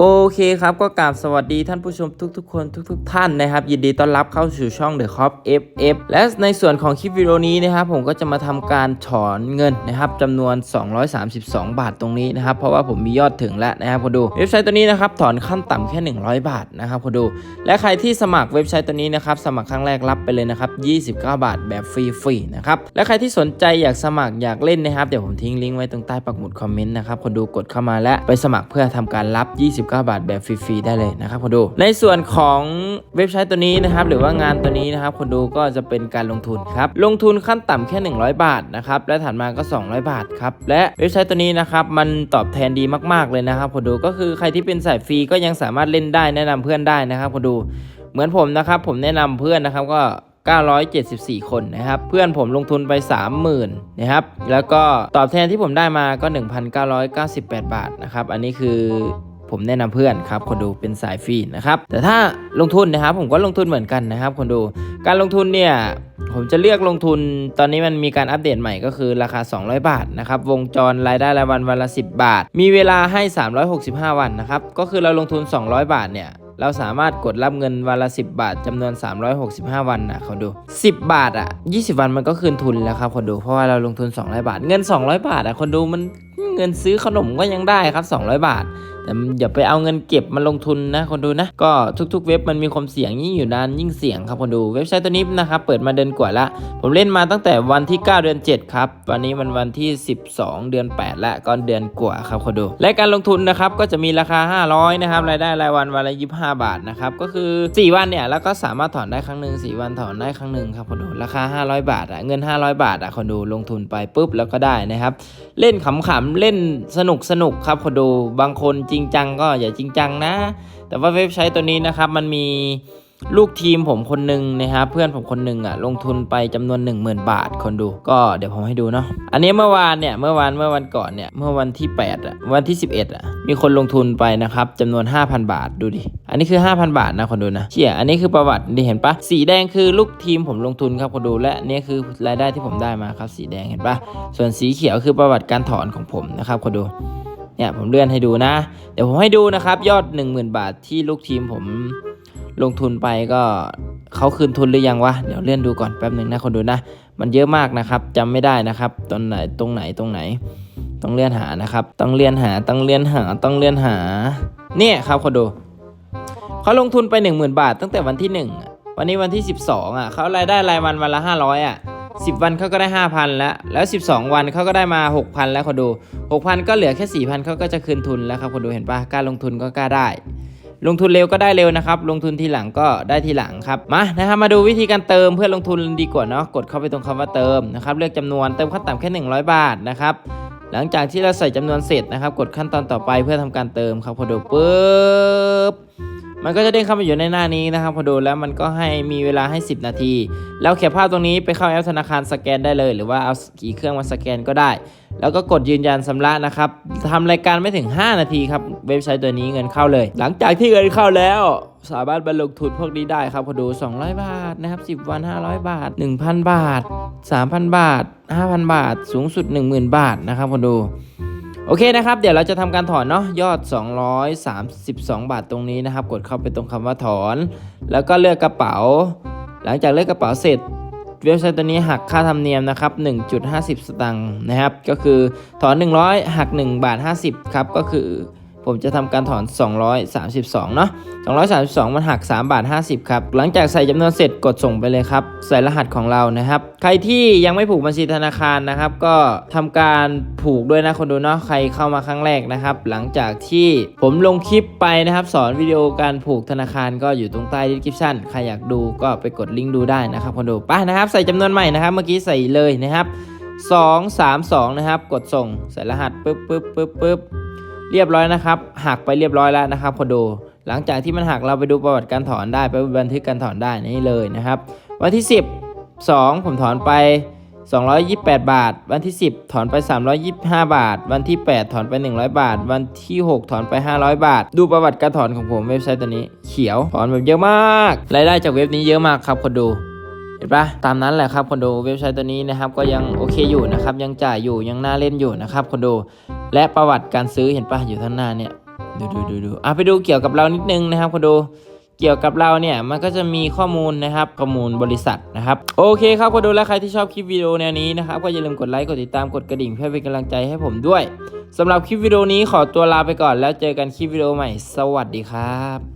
โอเคครับก็กราบสวัสดีท่านผู้ชมทุกๆ คนทุก ๆ ท่านนะครับ ยินดีต้อนรับเข้าสู่ช่อง The Cop FF และในส่วนของคลิปวิดีโอนี้นะครับผมก็จะมาทำการถอนเงินนะครับจำนวน 232 บาทตรงนี้นะครับ เพราะว่าผมมียอดถึงแล้วนะครับพอดูเว็บไซต์ตัวนี้นะครับถอนขั้นต่ำแค่ 100 บาทนะครับพอดู และใครที่สมัครเว็บไซต์ตัวนี้นะครับสมัครครั้งแรกรับไปเลยนะครับ29 บาทแบบฟรีๆนะครับและใครที่สนใจอยากสมัครอยากเล่นนะครับเดี๋ยวผมทิ้งลิงก์ไว้ตรงใต้ปักหมุดคอมเมนต์นะครับคนดูกดเข้ามาและไปสมัครเพื่อทำการรับ29บาท แบบฟรีๆได้เลยนะครับคนดู ในส่วนของเว็บไซต์ตัวนี้นะครับ หรือว่างานตัวนี้นะครับคนดูก็จะเป็นการลงทุนครับ ลงทุนขั้นต่ำแค่ 100 บาทนะครับ และถัดมาก็ 200 บาทครับ และเว็บไซต์ตัวนี้นะครับมันตอบแทนดีมากๆเลยนะครับคนดูก็คือใครที่เป็นสายฟรีก็ยังสามารถเล่นได้แนะนำเพื่อนได้นะครับคนดูเหมือนผมนะครับผมแนะนำเพื่อนนะครับก็974 คนนะครับ เพื่อนผมลงทุนไป 30,000นะครับ แล้วก็ตอบแทนที่ผมได้มาก็ 1,998 บาทนะครับ อันนี้คือ ผมแนะนำเพื่อนครับคนดูเป็นสายฟรีนะครับแต่ถ้าลงทุนนะครับผมก็ลงทุนเหมือนกันนะครับคนดู การลงทุนเนี่ยผมจะเลือกลงทุนตอนนี้มันมีการอัปเดตใหม่ก็คือราคา 200 บาทนะครับวงจรรายได้รายวันวันละ 10 บาท มีเวลาให้ 365 วันนะครับก็คือเราลงทุน 200 บาทเนี่ยเราสามารถกดรับเงินวันละ 10 บาทจำนวน 365 วันนะเขาดู 10 บาทอะ 20 วันมันก็คืนทุนแล้วครับคนดูเพราะว่าเราลงทุน 200 บาท เงิน 200 บาทอะคนดูมันเงินซื้อขนมก็ยังได้ครับ 200 บาท แต่อย่าไปเอาเงินเก็บมาลงทุนนะคนดูนะ ก็ทุกๆ เว็บมันมีความเสี่ยงยิ่งอยู่นานยิ่งเสี่ยงครับคนดูเว็บไซต์ตัวนี้นะครับเปิดมาเดือนกว่าละ ผมเล่นมาตั้งแต่วันที่ 9 เดือน 7 ครับวันนี้มันวันที่ 12 เดือน 8 และก็เดือนกว่าครับคนดู และการลงทุนนะครับก็จะมีราคา 500นะครับรายได้รายวันวันละ25 บาทนะครับก็คือ 4 วันเนี่ยแล้วก็สามารถถอนได้ครั้งหนึ่ง4วันถอนได้ครั้งหนึ่งครับคนดูราคา 500 บาทอะเงิน 500 บาทอะคนดูลงทุนไปปุ๊บแล้วก็ได้นะครับเล่นขำๆเล่นสนุกสนุกครับคนดูบางคนจริงจังก็อย่าจริงจังนะ แต่ว่าเว็บไซต์ตัวนี้นะครับมันมีลูกทีมผมคนหนึ่งนะครับเพื่อนผมคนหนึ่งอะลงทุนไปจำนวน 10,000 บาทคนดูก็เดี๋ยวผมให้ดูเนาะอันนี้เมื่อวานเนี่ยเมื่อวานเมื่อวันก่อนเนี่ยเมื่อวันที่8อะวันที่ 11อะมีคนลงทุนไปนะครับจำนวน 5,000 บาทดูดิอันนี้คือ 5,000 บาทนะคนดูนะเชี่ยอันนี้คือประวัติดิเห็นปะสีแดงคือลูกทีมผมลงทุนครับคนดูและนี่คือรายได้ที่ผมได้มาครับสีแดงเห็นปะส่วนสีเขียวคือประวัติการถอนของผมนะครับคนดู เนี่ยผมเลื่อนให้ดูนะ เดี๋ยวผมให้ดูนะครับ ยอด 10,000 บาทที่ลูกทีมผมลงทุนไปก็เขาคืนทุนหรือยังวะ เดี๋ยวเลื่อนดูก่อนแป๊บหนึ่งนะคนดูนะ มันเยอะมากนะครับจำไม่ได้นะครับตรงไหนตรงไหนตรงไหน ต้องเลื่อนหานะครับ ต้องเลื่อนหา ต้องเลื่อนหา ต้องเลื่อนหา เนี่ยครับคนดูเขาลงทุนไป 10,000 บาท ตั้งแต่วันที่ 1 วันนี้วันที่ 12อะเขารายได้รายวันวันละ 500อะ 10 วันเขาก็ได้ 5,000 แล้ว แล้ว 12 วันเขาก็ได้มา 6,000 แล้วคนดู 6,000 ก็เหลือแค่ 4,000เขาก็จะคืนทุนแล้วครับคนดูเห็นปะการลงทุนก็กล้าได้ ลงทุนเร็วก็ได้เร็วนะครับ ลงทุนทีหลังก็ได้ทีหลังครับ มานะครับมาดูวิธีการเติมเพื่อลงทุนดีกว่าเนาะ กดเข้าไปตรงคำว่าเติมนะครับเลือกจำนวนเติมขั้นต่ำแค่ 100 บาทนะครับหลังจากที่เราใส่จำนวนเสร็จนะครับ กดขั้นตอนต่อไปเพื่อทำการเติมครับพอดูปุ๊บ มันก็จะเด้งเข้ามาอยู่ในหน้านี้นะครับพอดูแล้วมันก็ให้มีเวลาให้ 10 นาที แล้วแคปภาพตรงนี้ไปเข้าแอปธนาคารสแกนได้เลย หรือว่าเอากี่เครื่องมาสแกนก็ได้ แล้วก็กดยืนยันสำระนะครับทำรายการไม่ถึง 5 นาทีครับเว็บไซต์ตัวนี้เงินเข้าเลย หลังจากที่เงินเข้าแล้วสามารถบรรลงทุนพวกนี้ได้ครับพอดู 200 บาทนะครับ 10 วัน 500 บาท 1,000 บาท 3,000 บาท 5,000 บาท สูงสุด 10,000 บาทนะครับพอดู โอเคนะครับ เดี๋ยวเราจะทำการถอนเนาะยอด 232 บาทตรงนี้นะครับ กดเข้าไปตรงคำว่าถอน แล้วก็เลือกกระเป๋า หลังจากเลือกกระเป๋าเสร็จเว็บไซต์ตัวนี้หักค่าธรรมเนียมนะครับ 1.50 สตางค์นะครับ ก็คือถอน 100 หัก 1 บาท 50 ครับ ก็คือ ผมจะทำการถอน 232 เนาะ 232 มันหัก 3 บาท 50 ครับ หลังจากใส่จำนวนเสร็จกดส่งไปเลยครับ ใส่รหัสของเรานะครับ ใครที่ยังไม่ผูกบัญชีธนาคารนะครับ ก็ทำการผูกด้วยนะคนดูเนาะ ใครเข้ามาครั้งแรกนะครับ หลังจากที่ผมลงคลิปไปนะครับ สอนวิดีโอการผูกธนาคารก็อยู่ตรงใต้ดีคริปชั่น ใครอยากดูก็ไปกดลิงก์ดูได้นะครับคนดูไปนะครับ ใส่จำนวนใหม่นะครับ เมื่อกี้ใส่เลยนะครับ2 3 2 นะครับ กดส่ง ใส่รหัสปึ๊บปึ๊บปึ๊บปึ๊บ เรียบร้อยนะครับหักไปเรียบร้อยแล้วนะครับพอดูหลังจากที่มันหักเราไปดูประวัติการถอนได้ไปบันทึกการถอนได้นี่เลยนะครับ วันที่ 10 2 ผมถอนไป 228 บาท วันที่ 10 ถอนไป 325 บาท วันที่ 8 ถอนไป 100 บาท วันที่ 6 ถอนไป 500 บาท ดูประวัติการถอนของผมเว็บไซต์ตัวนี้เขียวถอนแบบเยอะมากรายได้จากเว็บนี้เยอะมากครับคนดูเห็นปะตามนั้นแหละครับคนดูเว็บไซต์ตัวนี้นะครับก็ยังโอเคอยู่นะครับยังจ่ายอยู่ยังน่าเล่นอยู่นะครับคนดู และประวัติการซื้อเห็นปะอยู่ข้างหน้าเนี่ยดูดูดูดูอะไปดูเกี่ยวกับเรานิดนึงนะครับคนดูเกี่ยวกับเราเนี่ยมันก็จะมีข้อมูลนะครับข้อมูลบริษัทนะครับโอเคครับคนดูและใครที่ชอบคลิปวิดีโอแนวนี้นะครับก็อย่าลืมกดไลค์กดติดตามกดกระดิ่งเพื่อเป็นกำลังใจให้ผมด้วยสำหรับคลิปวิดีโอนี้ขอตัวลาไปก่อนแล้วเจอกันคลิปวิดีโอใหม่ สวัสดีครับ